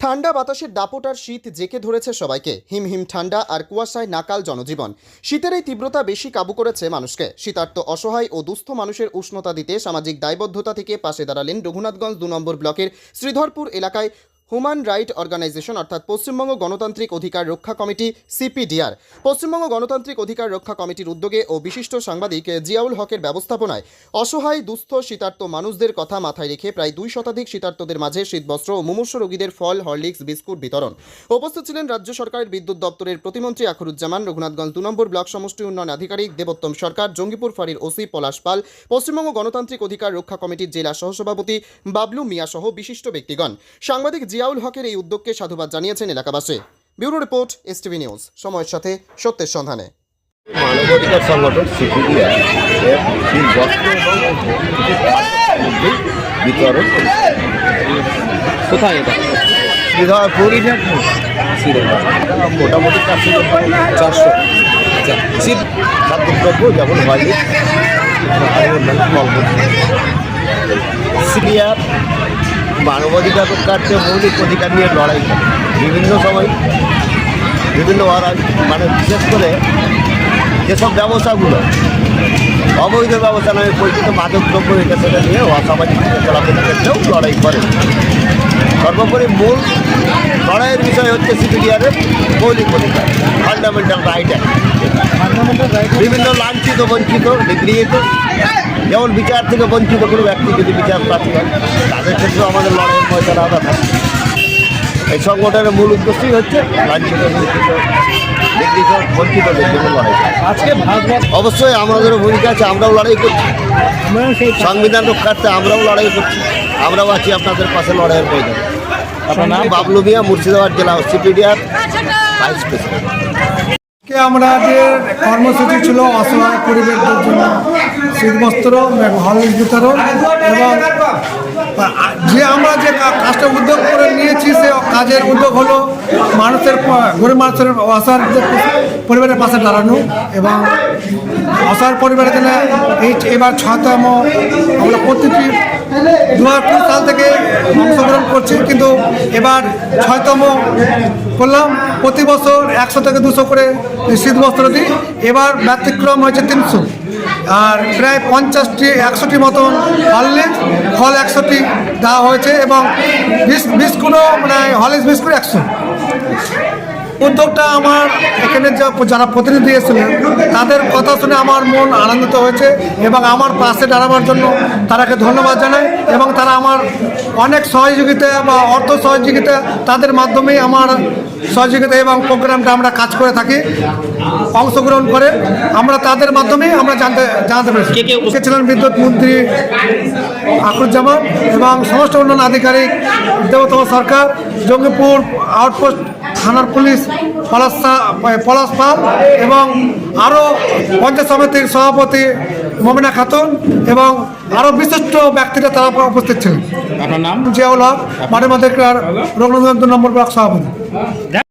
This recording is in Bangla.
ঠান্ডা বাতাসের দাপট আর শীত জেকে ধরেছে সবাইকে। হিমহিম হিম ঠান্ডা আর কুয়াশায় নাকাল জনজীবন। শীতের এই তীব্রতা বেশি কাবু করেছে মানুষকে। শীতার্ত অসহায় ও দুস্থ মানুষের উষ্ণতা দিতে সামাজিক দায়বদ্ধতা থেকে পাশে দাঁড়ালেন রঘুনাথগঞ্জ দু নম্বর ব্লকের শ্রীধরপুর এলাকায় হিউম্যান রাইট অর্গানাইজেশন, অর্থাৎ পশ্চিমবঙ্গ গণতান্ত্রিক অধিকার রক্ষা কমিটি, সিপিডিআর। পশ্চিমবঙ্গ গণতান্ত্রিক অধিকার রক্ষা কমিটির উদ্যোগে ও বিশিষ্ট সাংবাদিক জিয়াউল হকের ব্যবস্থাপনায় অসহায়, দুস্থ শীতার্ত মানুষদের কথা মাথায় রেখে প্রায় দুই শতাধিক শীতার্তদের মাঝে শীতবস্ত্র ও মুমূর্ষ রোগীদের ফল, হরলিক্স, বিস্কুট বিতরণ। উপস্থিত ছিলেন রাজ্য সরকারের বিদ্যুৎ দপ্তরের প্রতিমন্ত্রী আখরুজ্জামান, রঘুনাথগঞ্জ দু নম্বর ব্লক সমষ্টি উন্নয়ন আধিকারিক দেবোত্তম সরকার, জঙ্গিপুর ফাঁড়ির ওসি পলাশ পাল, পশ্চিমবঙ্গ গণতান্ত্রিক অধিকার রক্ষা কমিটির জেলা সহসভাপতি বাবলু মিয়া সহ বিশিষ্ট ব্যক্তিগণ। সাংবাদিক জিয়াউল হকের এই উদ্যোগকে সাধুবাদ জানিয়েছেন এলাকাবাসী। ব্যুরো রিপোর্ট এসটিভি নিউজ সময়ের সাথে সত্যের সন্ধানে। মানবাধিকার সংগঠন বিতরণ কোথায় এটা? মোটামুটি চারশো চারশো। আচ্ছা খাদ্যদ্রব্য যেমন হয়নি আর সিপিআর মানবাধিকার রক্ষার্থে মৌলিক অধিকার নিয়ে লড়াই করে। বিভিন্ন সময় বিভিন্ন মানে বিশেষ করে যেসব ব্যবসাগুলো অবৈধ ব্যবসা নামে পরিচিত মাদক দ্রব্য এটা সেটা নিয়ে অসামাজিক চলাচলের ক্ষেত্রেও লড়াই করে। সর্বোপরি মূল লড়াইয়ের বিষয় হচ্ছে সিপিডিআরের মৌলিক অধিকার ফান্ডামেন্টাল রাইট বিভিন্ন লাঞ্ছিত, বঞ্চিত, নিগৃহীত যেমন বিচার থেকে বঞ্চিত কোনো ব্যক্তি যদি বিচার প্রাপ্ত হয় তাদের ক্ষেত্রেও আমাদের লড়াইয়ের ময়দান আলাদা থাকে। এই সংগঠনের মূল উদ্দেশ্যই হচ্ছে লাঞ্ছিত বঞ্চিত বঞ্চিতদের জন্য লড়াই আজকে অবশ্যই আমাদেরও ভূমিকা আছে আমরাও লড়াই করছি। সংবিধান রক্ষার্থে আমরাও লড়াই করছি। আমরাও আছি আপনাদের পাশে লড়াইয়ের ময়দানে। আপনার নাম বাবলু মিয়া মুর্শিদাবাদ জেলা সিপিডিআর ভাইস প্রেসিডেন্ট। আজকে যে কর্মসূচি ছিল অসহায় পরিবারদের জন্য শীতবস্ত্র হলুদ বিতরণ এবং যে আমরা যে কাজটা উদ্যোগ করে নিয়েছি, সে কাজের উদ্যোগ হলো মানুষের গরিব মানুষের অসহায় পরিবারের পাশে দাঁড়ানো এবং অসহায় পরিবারের জন্য এই, এবার ছয়তম আমরা প্রতিটি দু হাজার কুড়ি সাল থেকে অংশগ্রহণ করছি, কিন্তু এবার ছয়তম করলাম। প্রতি বছর একশো থেকে দুশো করে শীতবস্ত্র দিই। এবার ব্যতিক্রম হয়েছে তিনশো। আর প্রায় পঞ্চাশটি, একশোটি মতন হরলিক্স ফল একশোটি দেওয়া হয়েছে এবং বিস- বিস্কুটও মানে হরলিক্স বিস্কুট একশো। উদ্যোগটা আমার এখানে যা- যারা প্রতিনিধি এসেছিলেন তাদের কথা শুনে আমার মন আনন্দিত হয়েছে এবং আমার পাশে দাঁড়াবার জন্য তারাকে ধন্যবাদ জানাই এবং তারা আমার অনেক সহযোগিতা বা অর্থ সহযোগিতা তাদের মাধ্যমেই আমার সহযোগিতা এবং প্রোগ্রামটা আমরা কাজ করে থাকি অংশগ্রহণ করে আমরা তাদের মাধ্যমেই আমরা জানতে জানাতে পেরেছি। কে কে ছিলেন বিদ্যুৎ মন্ত্রী আখরুজ্জামান এবং সমস্ত উন্নয়ন আধিকারিক দেবতম সরকার জঙ্গিপুর আউটপোস্ট থানার পুলিশ পলাশ পলাশ পাল এবং আরও পঞ্চায়েত সমিতির সভাপতি মমিনা খাতুন এবং আরও বিশিষ্ট ব্যক্তিরা তারা উপস্থিত ছিলেন। আপনার নাম? জিয়াউল হক মাঠে মধ্যে রঘুনাথ নম্বর ব্লক সভাপতি।